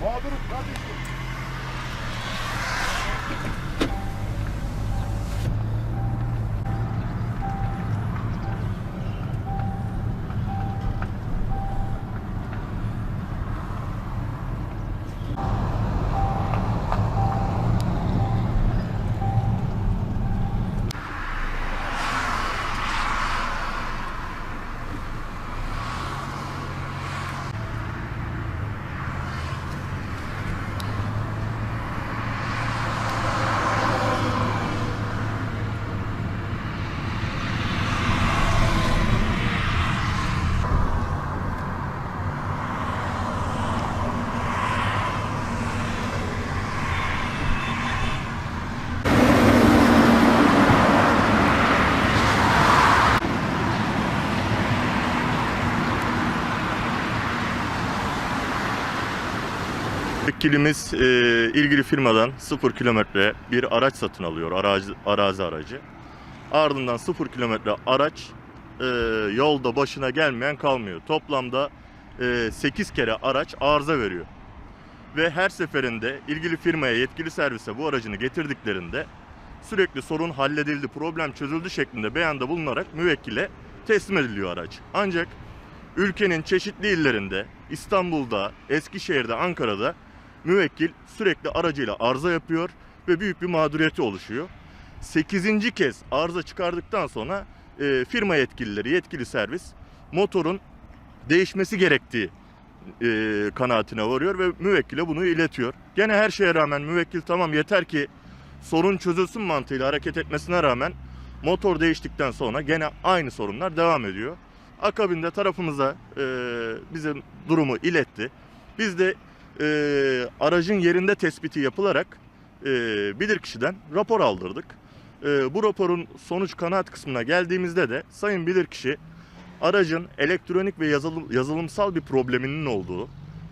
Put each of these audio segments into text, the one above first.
Mağdurum kardeşim. Vekilimiz e, ilgili firmadan 0 kilometre bir araç satın alıyor, arazi, arazi aracı. Ardından 0 kilometre araç e, yolda başına gelmeyen kalmıyor. Toplamda e, 8 kere araç arıza veriyor. Ve her seferinde ilgili firmaya yetkili servise bu aracını getirdiklerinde sürekli sorun halledildi, problem çözüldü şeklinde beyanda bulunarak müvekkile teslim ediliyor araç. Ancak ülkenin çeşitli illerinde, İstanbul'da, Eskişehir'de, Ankara'da müvekkil sürekli aracıyla arıza yapıyor ve büyük bir mağduriyeti oluşuyor. 8. kez arıza çıkardıktan sonra e, firma yetkilileri, yetkili servis motorun değişmesi gerektiği e, kanaatine varıyor ve müvekkile bunu iletiyor. Gene her şeye rağmen müvekkil tamam yeter ki sorun çözülsün mantığıyla hareket etmesine rağmen motor değiştikten sonra gene aynı sorunlar devam ediyor. Akabinde tarafımıza e, bizim durumu iletti. Biz de e, aracın yerinde tespiti yapılarak e, bilirkişiden rapor aldırdık. E, bu raporun sonuç kanaat kısmına geldiğimizde de sayın bilirkişi aracın elektronik ve yazılım, yazılımsal bir probleminin olduğu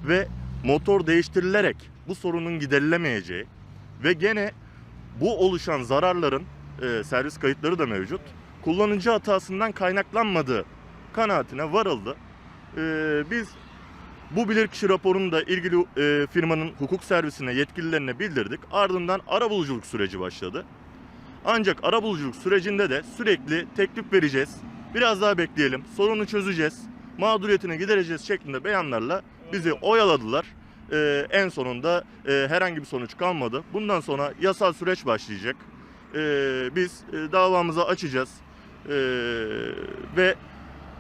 ve motor değiştirilerek bu sorunun giderilemeyeceği ve gene bu oluşan zararların e, servis kayıtları da mevcut. Kullanıcı hatasından kaynaklanmadığı kanaatine varıldı. E, biz bu bilirkişi raporunu da ilgili e, firmanın hukuk servisine yetkililerine bildirdik. Ardından arabuluculuk süreci başladı. Ancak arabuluculuk sürecinde de sürekli teklif vereceğiz. Biraz daha bekleyelim. Sorunu çözeceğiz. Mağduriyetini gidereceğiz şeklinde beyanlarla bizi oyaladılar. E, en sonunda e, herhangi bir sonuç kalmadı. Bundan sonra yasal süreç başlayacak. E, biz e, davamızı açacağız. E, ve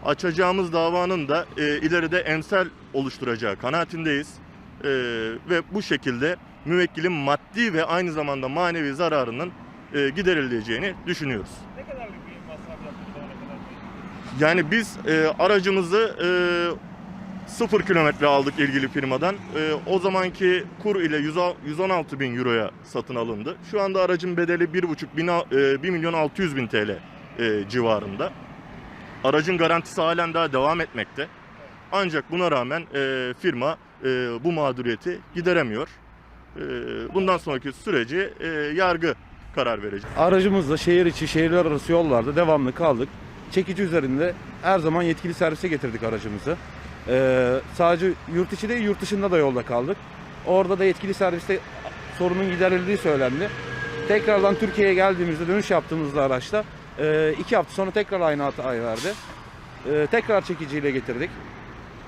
açacağımız davanın da e, ileride emsal oluşturacağı kanaatindeyiz. E, ve bu şekilde müvekkilin maddi ve aynı zamanda manevi zararının e, giderileceğini düşünüyoruz. Ne kadarlık bir masraf yaptınız kadar? Yani biz e, aracımızı e, 0 kilometre aldık ilgili firmadan. E, o zamanki kur ile 100 116 bin euroya satın alındı. Şu anda aracın bedeli 1,5 bin, e, 1 milyon 600 bin TL e, civarında. Aracın garantisi halen daha devam etmekte. Ancak buna rağmen e, firma e, bu mağduriyeti gideremiyor. E, bundan sonraki süreci e, yargı karar verecek. Aracımızla şehir içi, şehirler arası yollarda devamlı kaldık. Çekici üzerinde her zaman yetkili servise getirdik aracımızı. Ee, sadece yurt içi değil, yurt dışında da yolda kaldık. Orada da yetkili serviste sorunun giderildiği söylendi. Tekrardan Türkiye'ye geldiğimizde, dönüş yaptığımızda araçta e, iki hafta sonra tekrar aynı hatayı verdi. E, tekrar çekiciyle getirdik.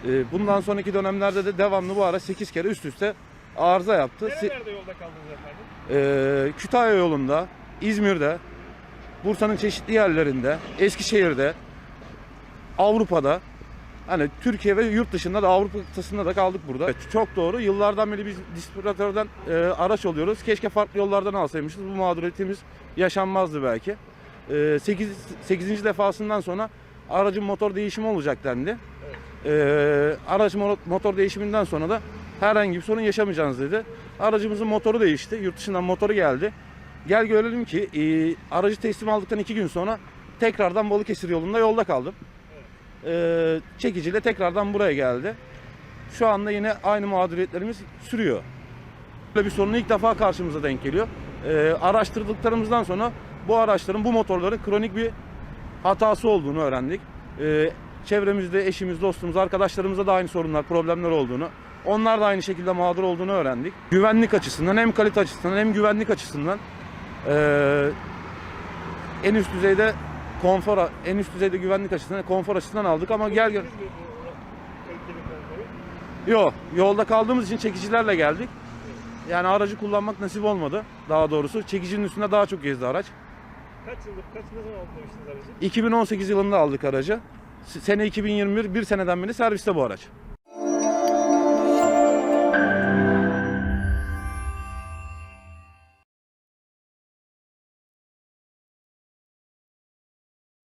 E, bundan sonraki dönemlerde de devamlı bu araç 8 kere üst üste arıza yaptı. Nerelerde yolda kaldınız efendim? ee, Kütahya yolunda, İzmir'de, Bursa'nın çeşitli yerlerinde, Eskişehir'de, Avrupa'da, hani Türkiye ve yurt dışında da Avrupa kıtasında da kaldık burada. Evet, çok doğru. Yıllardan beri biz distribütörden e, araç alıyoruz. Keşke farklı yollardan alsaymışız. Bu mağduriyetimiz yaşanmazdı belki. E, 8, 8. defasından sonra aracın motor değişimi olacak dendi. E, aracın mo- motor değişiminden sonra da herhangi bir sorun yaşamayacağınız dedi. Aracımızın motoru değişti. Yurt dışından motoru geldi. Gel görelim ki e, aracı teslim aldıktan iki gün sonra tekrardan Balıkesir yolunda yolda kaldım. E, çekiciyle tekrardan buraya geldi. Şu anda yine aynı mağduriyetlerimiz sürüyor. Böyle bir sorun ilk defa karşımıza denk geliyor. E, araştırdıklarımızdan sonra bu araçların, bu motorların kronik bir hatası olduğunu öğrendik. E, çevremizde eşimiz, dostumuz, arkadaşlarımızda da aynı sorunlar, problemler olduğunu Onlar da aynı şekilde mağdur olduğunu öğrendik. Güvenlik açısından hem kalite açısından hem güvenlik açısından eee, en üst düzeyde konfor en üst düzeyde güvenlik açısından konfor açısından aldık ama gel gel? Yok, yolda kaldığımız için çekicilerle geldik. Yani aracı kullanmak nasip olmadı daha doğrusu. Çekicinin üstünde daha çok gezdi araç. Kaç yıllık, kaç ne zaman almıştınız aracı? 2018 yılında aldık aracı. Sene 2021, bir seneden beri serviste bu araç.